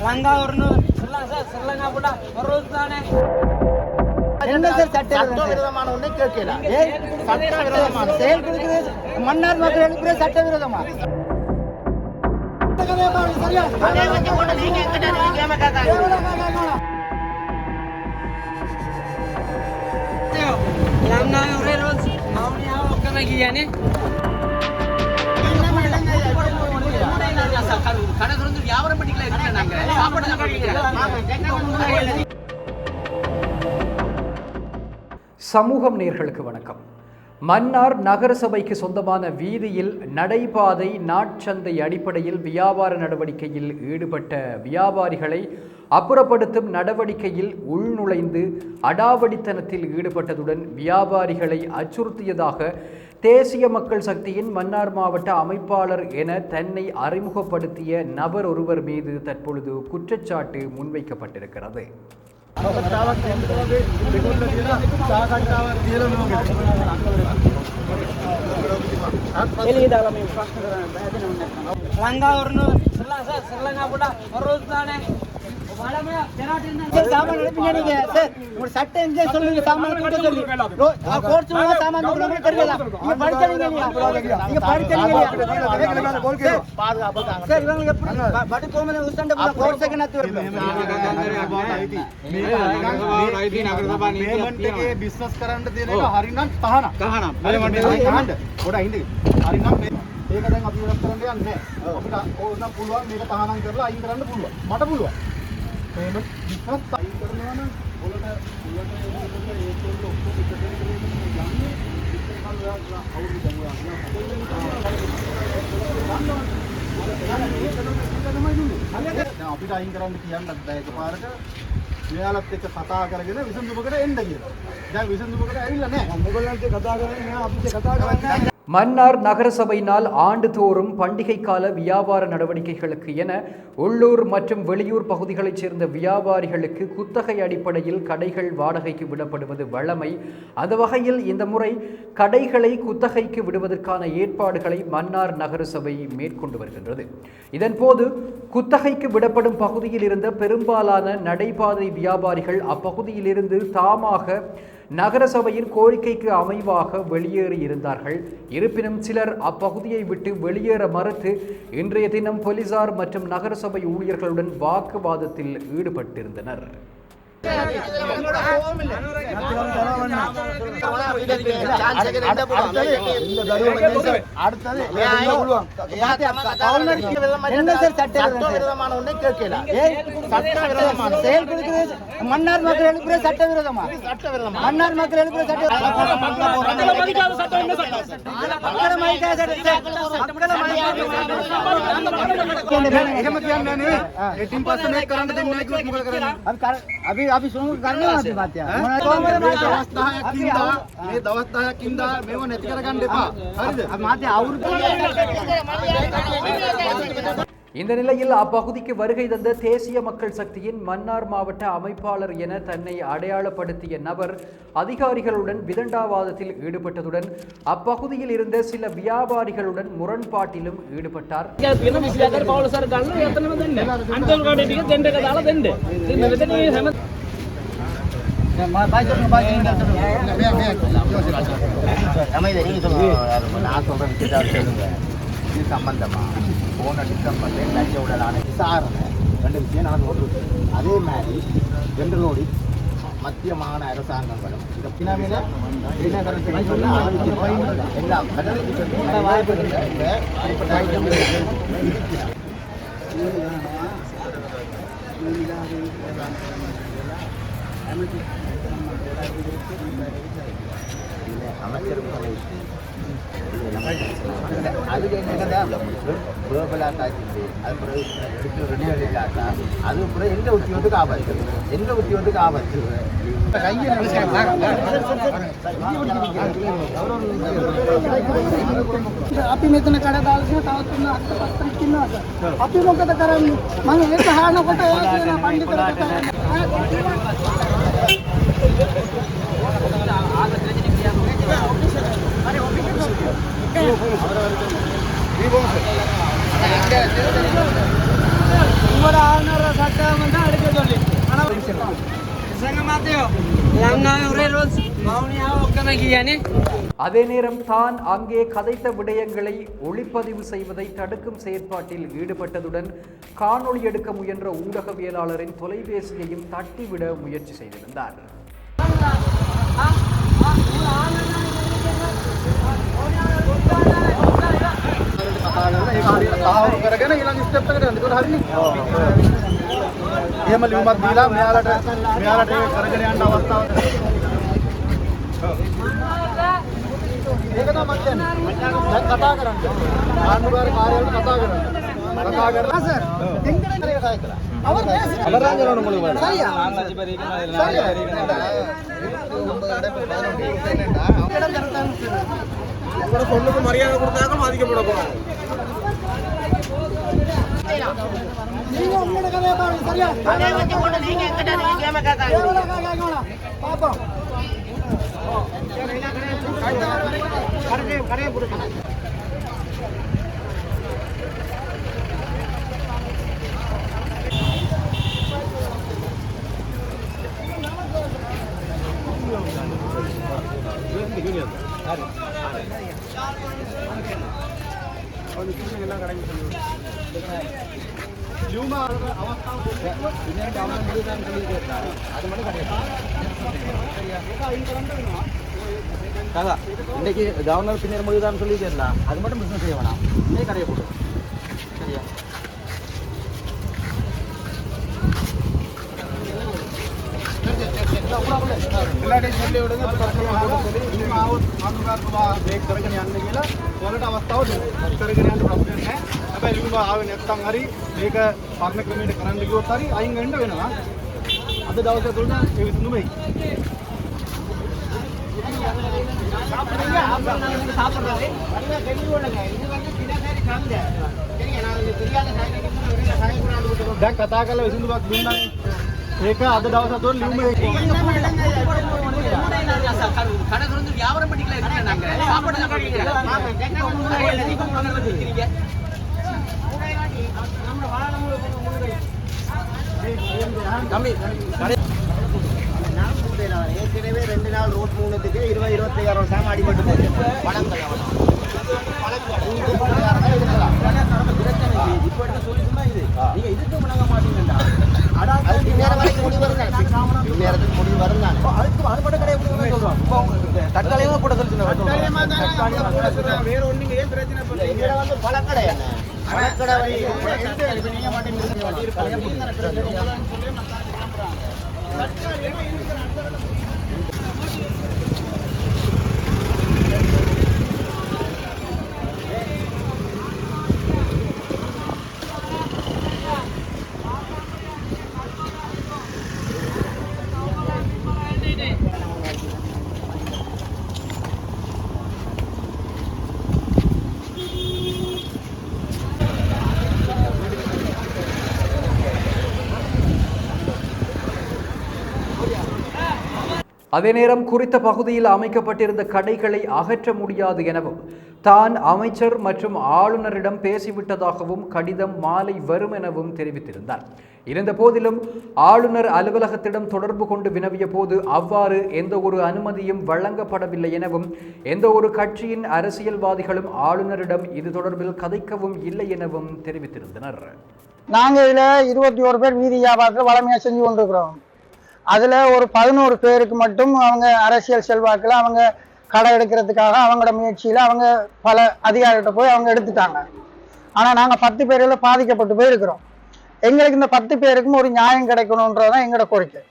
லங்கா வரணும். ஸ்ரீலங்கா ஸ்ரீலங்கா போட்டா ஒரு ரோஸ் தானே என்ன சார் சட்ட சட்டவிரோதமான ஒன்றை கேட்கலாம் சட்டவிரோதமான செயல் கொடுக்குறது மன்னார் மக்கள் எழுப்புற சட்டவிரோதமா கொண்டு நீங்க எங்கிட்ட நீங்க ஏமா கடை திறந்து வியாபாரம் பண்ணிக்கலாம் இருக்கல நாங்க சாப்பாடு சமூகம் நேர்களுக்கு வணக்கம். மன்னார் நகரசபைக்கு சொந்தமான வீதியில் நடைபாதை நாட்சந்தை அடிப்படையில் வியாபார நடவடிக்கையில் ஈடுபட்ட வியாபாரிகளை அப்புறப்படுத்தும் நடவடிக்கையில் உள்நுழைந்து அடாவடித்தனத்தில் ஈடுபட்டதுடன் வியாபாரிகளை அச்சுறுத்தியதாக தேசிய மக்கள் சக்தியின் மன்னார் மாவட்ட அமைப்பாளர் என தன்னை அறிமுகப்படுத்திய நபர் ஒருவர் மீது தற்பொழுது குற்றச்சாட்டு முன்வைக்கப்பட்டிருக்கிறது. லங்கா வரணும் ஸ்ரீலங்கா ஸ்ரீலங்கா போட்டா ಸಾಮಾನು ನನಗೆ ಸರ್ ಒಂದು ಸಟ್ಟೆ ಎಂಜೆ ಸೊಲ್ಲು ಸಾಮಾನು ಕೊಡೋದಲ್ಲಿ ಕೋರ್ಸ್ ಸಾಮಾನು ನಮಗೆ ಕರೆಯಲ್ಲ ಈಗ ಪಡಿತನಿಗೆ ಈಗ ಪಡಿತನಿಗೆ ಸರ್ ಇವಾಗ ಎಪ್ಪುಡು ಬಡಿ ತೋಮನೆ ಉಸಂಡ ಕೋರ್ಸ್ ಗೆ ನತ್ತು పేమెంట్కి బిజినెస్ కరెంట్ దేనేగా హరినా తహనా తహనా పేమెంట్ కరెంట్ కూడా అయింది హరినా ඒක දැන් අපි වෙනස් කරන්න යන්නේ නැහැ. අපිට ඕන පුළුවන් මේක තහනම් කරලා අයින් කරන්න පුළුවන්. මට පුළුවන්. පේමන්ට් බිස්නස් අයින් කරනවා නම් ඔයාලට ඔයාලට ඒකවල ඔක්කොම එකට යන්නේ ඉතින් කල්ලා අවුරුදු දැන් දැන් අපිට අයින් කරන්න කියන්නත් බෑ එකපාරට මෙයාලත් එක්ක කතා කරගෙන විසඳුමකට එන්න කියලා. දැන් විසඳුමකට ඇවිල්ලා නැහැ. මොගලන්ට කතා කරන්නේ මෙයා අපිට කතා කරන්නේ மன்னார் நகரசபையினால் ஆண்டுதோறும் பண்டிகை கால வியாபார நடவடிக்கைகளுக்கு என உள்ளூர் மற்றும் வெளியூர் பகுதிகளைச் சேர்ந்த வியாபாரிகளுக்கு குத்தகை அடிப்படையில் கடைகள் வாடகைக்கு விடப்படுவது வழமை. அந்த வகையில் இந்த முறை கடைகளை குத்தகைக்கு விடுவதற்கான ஏற்பாடுகளை மன்னார் நகரசபை மேற்கொண்டு வருகின்றது. இதன்போது குத்தகைக்கு விடப்படும் பகுதியில் இருந்த பெரும்பாலான நடைபாதை வியாபாரிகள் அப்பகுதியிலிருந்து தாமாக நகரசபையின் கோரிக்கைக்கு அமைவாக வெளியேறி இருந்தார்கள். இருப்பினும் சிலர் அப்பகுதியை விட்டு வெளியேற மறுத்து இன்றைய தினம் போலீசார் மற்றும் நகரசபை ஊழியர்களுடன் வாக்குவாதத்தில் ஈடுபட்டிருந்தனர். மன்னார் மக்கள் எழுப்புற சட்டவிரோதமா சட்டவிரோதமா மன்னார் மக்கள் எழுப்புற சட்ட மக்களை மதிக்காத சட்டம். மக்களை மதிக்காத சட்டம். එහෙම කියන්නේ නෙවෙයි 18% මේක කරන්න දෙන්නේ නැහැ කිව්වොත් මොකද කරන්නේ අපි කර- අපි අපි සුණු කරනවා අපි මාත්‍යා. මේ දවස් 10ක් ඉඳා මේ දවස් 10ක් ඉඳා මේව නැති කරගන්න එපා හරිද අපි මාත්‍යා අවුරුදු இந்த நிலையில் அப்பகுதிக்கு வருகை தந்த தேசிய மக்கள் சக்தியின் மன்னார் மாவட்ட அமைப்பாளர் என தன்னை அடையாளப்படுத்திய நபர் அதிகாரிகளுடன் விதண்டாவாதத்தில் ஈடுபட்டதுடன் அப்பகுதியில் இருந்த சில வியாபாரிகளுடன் முரண்பாட்டிலும் ஈடுபட்டார் நான் சொல்றேன் இது சம்பந்தமா போன டிசம்பர்ல லஞ்ச உடலான விசாரணை ரெண்டு விஷயம் நான் சொல்றது அதே மாதிரி ஜென்ரலோடி மத்திய மாகாண அரசாங்கங்களும் இந்த பினாமில எல்லாம் வாய்ப்பு அமைச்சரும் அதுக்கு என்னதான் குளோபலா காய்ச்சி அது பிறகு ரெனியூவல் இல்லாட்டா அது பிறகு எந்த உத்தியோகத்துக்கு ஆபத்து எந்த உத்தியோகத்துக்கு ஆபத்து අපි මෙතන කඩ දාලා තියෙනවා තවත් තුන අත්ත පස්සක් ඉන්නවා අපි මොකද කරන්නේ මම ඒක අහනකොට එයා කියන පඬිතුලා ඔක්කම කියන්නේ அதே நேரம் தான் அங்கே கதைத்த விடயங்களை ஒளிப்பதிவு செய்வதை தடுக்கும் செயற்பாட்டில் ஈடுபட்டதுடன் காணொளி எடுக்க முயன்ற ஊடகவியலாளரின் தொலைபேசியையும் தட்டிவிட முயற்சி செய்திருந்தார் කතා කරලා ඒක හරියට සාහවරු කරගෙන ඊළඟ ස්ටෙප් එකට යන්න. ඒක හරිනේ. එහෙම ලියුමක් දීලා මෙයාලට මෙයාලට ඒක කරගෙන යන්න අවස්ථාවක් ඒක තමයි මම කියන්නේ. දැන් කතා කරන්න. ආණ්ඩුකාර කාර්යාලයට කතා කරන්න. කතා කරලා සර් எங்கடா கதைக்கலாம் அவர் பேசுறாரு அவர் ராஜனோட மூலமா சரியா சொல்லுக்கு மரியாதை கொடுத்தாக்க மதிக்கப்பட போறோம் நீங்க உங்களோட கதையை பாருங்க சரியா பாப்போம் கரையை கரையை கொடுக்கணும் இன்னும் அவங்க முடிவுதான் சொல்லியிருக்காரு அது மட்டும் கிடையாது கதா இன்றைக்கு கவர்னர் பின்னர் மொழி சொல்லி தரலாம் அது மட்டும் பிஸ்னஸ் செய்ய வேணாம். கடையை போட்டு சரியா? எல்லா சொல்லி விடுங்க ගත්තොත් හඳුනාගන්න ඔබ මේක කරගෙන යන්න කියලා ඔයාලට අවස්ථාව දෙනවා. කරගෙන යන්න ප්‍රශ්නයක් නැහැ. හැබැයි ලුණු ආවේ නැත්නම් හරි මේක පරණ ක්‍රමයට කරන්න ගියොත් හරි අයින් වෙන්න වෙනවා. අද දවසේ තුන ඒ විදිහමයි. சாப்பிடுறீங்க சாப்பிடுறாரு வெளியூர்ல இது வந்து கிடக்காரி காமிங்க சரிங்க நான் தெரியாத දැන් කතා කරලා විසඳුමක් දුන්නානේ. ඒක අද දවසට ලියුම ඒක. கணக்கு வந்து வியாபாரம் பண்ணிக்கலாம் இருக்கேன் நாங்க சாப்பாடு ஏற்கனவே ரெண்டு நாள் ரோட் மூணுத்துக்கு இருபது இருபத்தி ஆயிரம் சாமி அடிபட்டு போச்சு. பணங்கள் இப்போ எடுத்த சொல்லிட்டுமா இது நீங்க இதுக்கு முடங்க மாட்டீங்கடா அது பின்னேரம் வரைக்கும் முடிவு வருங்க முடிவு வருங்க அதுக்கு அது மட்டும் கிடையாது இப்போ தற்காலிகமா கூட சொல்லுங்க வேற ஒண்ணுங்க ஏன் பிரச்சனை பண்ணுறீங்க வந்து பழக்கடை என்ன பழக்கடை வந்து நீங்க மாட்டீங்க ಸರ್ಕಾರ அதே நேரம் குறித்த பகுதியில் அமைக்கப்பட்டிருந்த கடைகளை அகற்ற முடியாது எனவும் தான் அமைச்சர் மற்றும் ஆளுநரிடம் பேசிவிட்டதாகவும் கடிதம் மாலை வரும் எனவும் தெரிவித்திருந்தார். இருந்த போதிலும் ஆளுநர் அலுவலகத்திடம் தொடர்பு கொண்டு வினவிய போது அவ்வாறு எந்த ஒரு அனுமதியும் வழங்கப்படவில்லை எனவும் எந்த ஒரு கட்சியின் அரசியல்வாதிகளும் ஆளுநரிடம் இது தொடர்பில் கதைக்கவும் இல்லை எனவும் தெரிவித்திருந்தனர். நாங்கள் இதில் இருபத்தி ஒரு பேர் வீதி வியாபாரத்தில் வளமையாக செஞ்சு கொண்டிருக்கிறோம். அதில் ஒரு பதினோரு பேருக்கு மட்டும் அவங்க அரசியல் செல்வாக்கில் அவங்க கடை எடுக்கிறதுக்காக அவங்களோட முயற்சியில் அவங்க பல அதிகாரிகிட்ட போய் அவங்க எடுத்துட்டாங்க. ஆனால் நாங்கள் பத்து பேரில் பாதிக்கப்பட்டு போயிருக்கிறோம். எங்களுக்கு இந்த பத்து பேருக்கும் ஒரு நியாயம் கிடைக்கணுன்றதான் எங்களோட கோரிக்கை.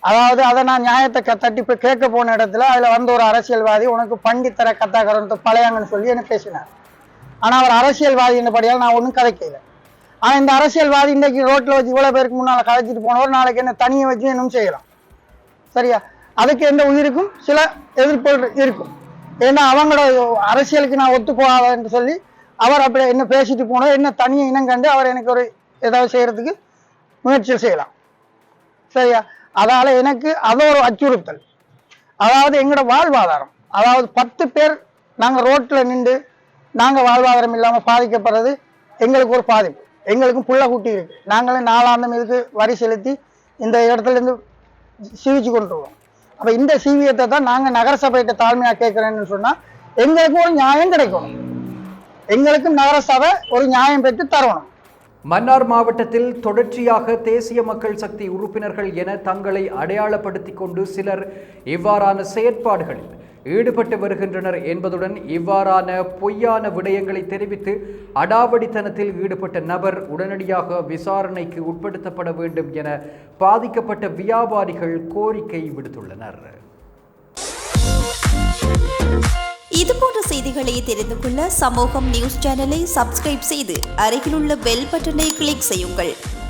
அதாவது அதை நான் நியாயத்தை க- தட்டி போய் கேட்க போன இடத்துல அதில் வந்து ஒரு அரசியல்வாதி உனக்கு பண்டி தர கத்தாக்கரன் பழையாங்கன்னு சொல்லி எனக்கு பேசினார். ஆனால் அவர் அரசியல்வாதின்றபடியால் நான் ஒன்றும் கதைக்கல. ஆனா இந்த அரசியல்வாதி இன்றைக்கு ரோட்ல வச்சு இவ்வளவு பேருக்கு முன்னால கதைச்சிட்டு போனவர் நாளைக்கு என்ன தனியை வச்சு இன்னும் செய்யலாம். சரியா? அதுக்கு எந்த உயிருக்கும்? சில எதிர்ப்பு இருக்கும். ஏன்னா அவங்களோட அரசியலுக்கு நான் ஒத்துக்கோவாதன்னு சொல்லி அவர் அப்படி என்ன பேசிட்டு போனோம் என்ன தனியை இனம் கண்டு அவர் எனக்கு ஒரு ஏதாவது செய்யறதுக்கு முயற்சி செய்யலாம். சரியா? அதால எனக்கு அது ஒரு அச்சுறுத்தல். அதாவது எங்களோட வாழ்வாதாரம். அதாவது பத்து பேர் நாங்கள் ரோட்டில் நின்று நாங்கள் வாழ்வாதாரம் இல்லாமல் பாதிக்கப்படுறது எங்களுக்கு ஒரு பாதிப்பு. எங்களுக்கும் புள்ள குட்டி இருக்கு. நாங்களும் நாலாந்தம் இதுக்கு வரி செலுத்தி இந்த இடத்துல இருந்து சிவிச்சு கொண்டுருவோம் அப்ப இந்த சீவியத்தை தான் நாங்க நகரசபைகிட்ட தாழ்மையா கேட்கிறேன்னு சொன்னா எங்களுக்கும் ஒரு நியாயம் கிடைக்கும். எங்களுக்கும் நகரசபை ஒரு நியாயம் பெற்று தரணும். மன்னார் மாவட்டத்தில் தொடர்ச்சியாக தேசிய மக்கள் சக்தி உறுப்பினர்கள் என தங்களை அடையாளப்படுத்திக் கொண்டு சிலர் இவ்வாறான செயற்பாடுகளில் ஈடுபட்டு வருகின்றனர் என்பதுடன் இவ்வாறான பொய்யான விடயங்களை தெரிவித்து அடாவடித்தனத்தில் ஈடுபட்ட நபர் உடனடியாக விசாரணைக்கு உட்படுத்தப்பட வேண்டும் என பாதிக்கப்பட்ட வியாபாரிகள் கோரிக்கை விடுத்துள்ளனர். இதுபோன்ற செய்திகளை தெரிந்து கொள்ள சமூகம் நியூஸ் சேனலை சப்ஸ்கிரைப் செய்து அருகிலுள்ள பெல் பட்டனை கிளிக் செய்யுங்கள்.